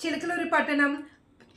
చిలకలూరి పట్టణం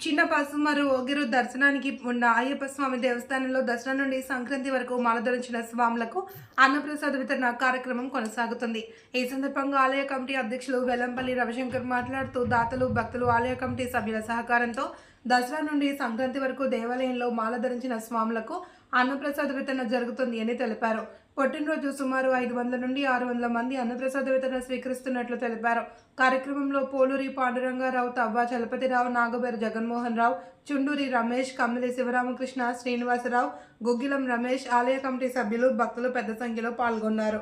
చిన్న పసుమరు ఒగిరు దర్శనానికి ఉన్న అయ్యప్ప స్వామి దేవస్థానంలో దసరా నుండి సంక్రాంతి వరకు మాలధరించిన స్వాములకు అన్నప్రసాద వితరణ కార్యక్రమం కొనసాగుతుంది. ఈ సందర్భంగా ఆలయ కమిటీ అధ్యక్షులు వెల్లంపల్లి రవిశంకర్ మాట్లాడుతూ దాతలు భక్తులు ఆలయ కమిటీ సభ్యుల సహకారంతో దసరా నుండి సంక్రాంతి వరకు దేవాలయంలో మాల ధరించిన స్వాములకు అన్నప్రసాద వితరణ జరుగుతుంది అని తెలిపారు. పుట్టినరోజు సుమారు ఐదు వందల నుండి ఆరు వందల మంది అన్నప్రసాద వితరణ స్వీకరిస్తున్నట్లు తెలిపారు. కార్యక్రమంలో పోలూరి పాండురంగారావు తవ్వ చలపతిరావు నాగబేరు జగన్మోహన్ రావు చుండూరి రమేష్ కమ్మిలి శివరామకృష్ణ శ్రీనివాసరావు గుగ్గిలం రమేష్ ఆలయ కమిటీ సభ్యులు భక్తులు పెద్ద సంఖ్యలో పాల్గొన్నారు.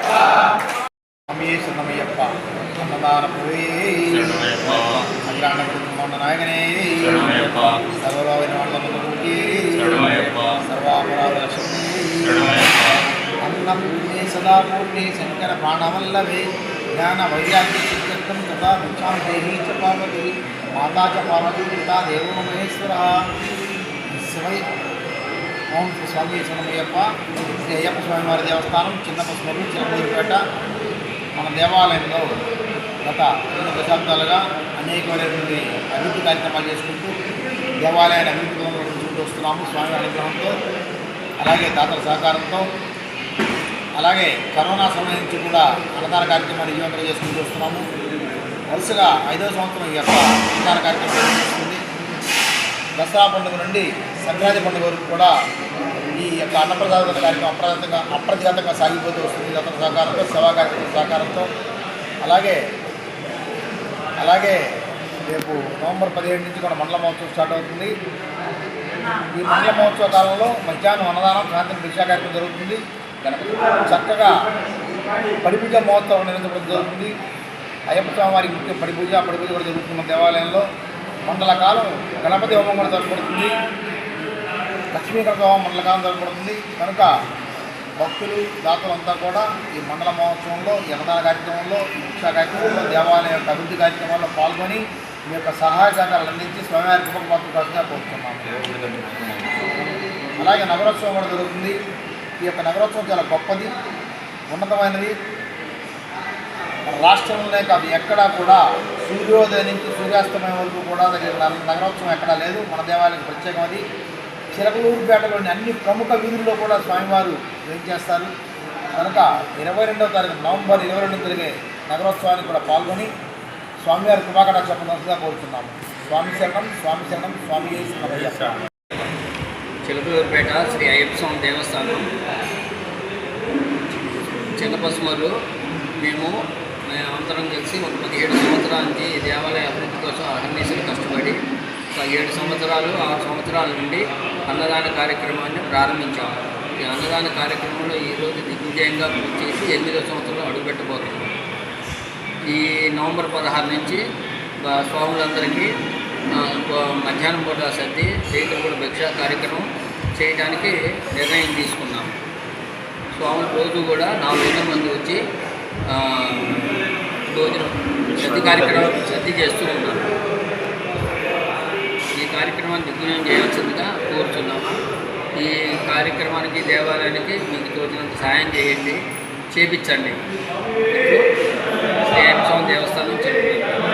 స్వామి శరణమయ్యప్ప అన్నదానపురే. అగ్రాండ నాయకనే శరణమయ్యప్ప. సర్వలోకైన వాళ్ళకి సర్వాపరాధ లక్ష్మీ శరణమయ్యప్ప అన్నపూర్ణే సదా పూర్ణే శంకర ప్రాణవల్లభే జ్ఞాన వైరాగ్య సిద్ధ్యర్థం తథా భిక్షాం దేహీ చ పార్వతి. మాతా చ పార్వతీ పితా దేవో మహేశ్వర. శివై ఓం శ్రీ స్వామి శరణమయ్యప్ప శ్రీ అయ్యప్ప స్వామివారి దేవస్థానం చిన్న స్వామి చిన్నపూరిపేట మన దేవాలయంలో గత రెండు దశాబ్దాలుగా అనేకమైనటువంటి అభివృద్ధి కార్యక్రమాలు చేసుకుంటూ దేవాలయాన్ని అభివృద్ధిలో నడుచుకుంటూ వస్తున్నాము స్వామి అనుగ్రహంతో అలాగే దాతల సహకారంతో. అలాగే కరోనా సమయం నుంచి కూడా అన్నదాన కార్యక్రమాన్ని విజయవంతం చేసుకుంటూ వస్తున్నాము. వరుసగా ఐదో సంవత్సరం ఈ యొక్క అన్నదాన కార్యక్రమం దసరా పండుగ నుండి సంక్రాంతి పండుగ వరకు కూడా ఈ యొక్క అన్నప్రదాత కార్యక్రమం అప్రజాతంగా అప్రతిఘాతంగా సాగిపోతూ వస్తుంది. అతని సహకారంతో సేవా కార్యక్రమం సహకారంతో. అలాగే అలాగే రేపు నవంబర్ పదిహేడు నుంచి కూడా మండల మహోత్సవం స్టార్ట్ అవుతుంది. ఈ మండల మహోత్సవ కాలంలో మధ్యాహ్నం అన్నదానం సాయంత్రం భిక్షా కార్యక్రమం జరుగుతుంది. చక్కగా పడిపూజ మహోత్సవం నిర్వహించడం జరుగుతుంది. అయ్యప్ప స్వామి వారికి ముఖ్య పడిపూజ పడిపూజ కూడా జరుగుతున్న దేవాలయంలో. మండల కాలం గణపతి హోమం కూడా జరపబడుతుంది లక్ష్మీ గణపతి మండల కాలం జరపబడుతుంది కనుక భక్తులు దాతలంతా కూడా ఈ మండల మహోత్సవంలో ఈ కార్యక్రమంలో ఈ కార్యక్రమంలో దేవాలయం యొక్క అభివృద్ధి కార్యక్రమాల్లో పాల్గొని మీ యొక్క సహాయ సహకారాలు అందించి స్వామివారి కృపకపాత్రగా కోరుతున్నాము. అలాగే నగరోత్సవం కూడా జరుగుతుంది. ఈ యొక్క నగరోత్సవం చాలా గొప్పది ఉన్నతమైనది. మన రాష్ట్రంలోనే కాదు ఎక్కడా కూడా సూర్యోదయం నుంచి సూర్యాస్తమయం వరకు కూడా దగ్గర నగరోత్సవం ఎక్కడా లేదు. మన దేవాలయం ప్రత్యేకం అది. చిలకలూరుపేటలోని అన్ని ప్రముఖ వీధుల్లో కూడా స్వామివారు ఏం చేస్తారు? కనుక ఇరవై రెండవ తారీఖు నవంబర్ ఇరవై రెండు జరిగే నగరోత్సవానికి కూడా పాల్గొని స్వామివారి కృపాకట చెప్పవలసిందిగా కోరుతున్నాము స్వామి శరణం స్వామి శరణం స్వామి చిలకలూరుపేట శ్రీ అయ్యప్ప స్వామి దేవస్థానం. చిన్నపసుమరు మేము మేము అందరం కలిసి ఒక పదిహేడు సంవత్సరానికి ఈ దేవాలయ అభివృద్ధి కోసం అహర్నిశలు కష్టపడి ఒక ఏడు సంవత్సరాలు ఆరు సంవత్సరాల నుండి అన్నదాన కార్యక్రమాన్ని ప్రారంభించాము ఈ అన్నదాన కార్యక్రమంలో ఈరోజు దిగ్విజయంగా పూర్తి చేసి ఎనిమిదో సంవత్సరంలో అడుగుపెట్టబోతున్నాం. ఈ నవంబర్ పదహారు నుంచి స్వాములందరికీ మధ్యాహ్నం పూట సర్ది రైతులు కూడా భిక్ష కార్యక్రమం చేయడానికి నిర్ణయం తీసుకున్నాము స్వాములు రోజు కూడా నాలుగు వందల మంది వచ్చి భోజనం ప్రతి కార్యక్రమం ప్రతి చేస్తూ ఉన్నారు ఈ కార్యక్రమాన్ని దిగ్విజయం చేయాల్సిందిగా కోరుతున్నాము ఈ కార్యక్రమానికి దేవాలయానికి మీకు తోచినంత సాయం చేయండి చేపించండి. శ్రీ దేవస్థానం చెప్తున్నాను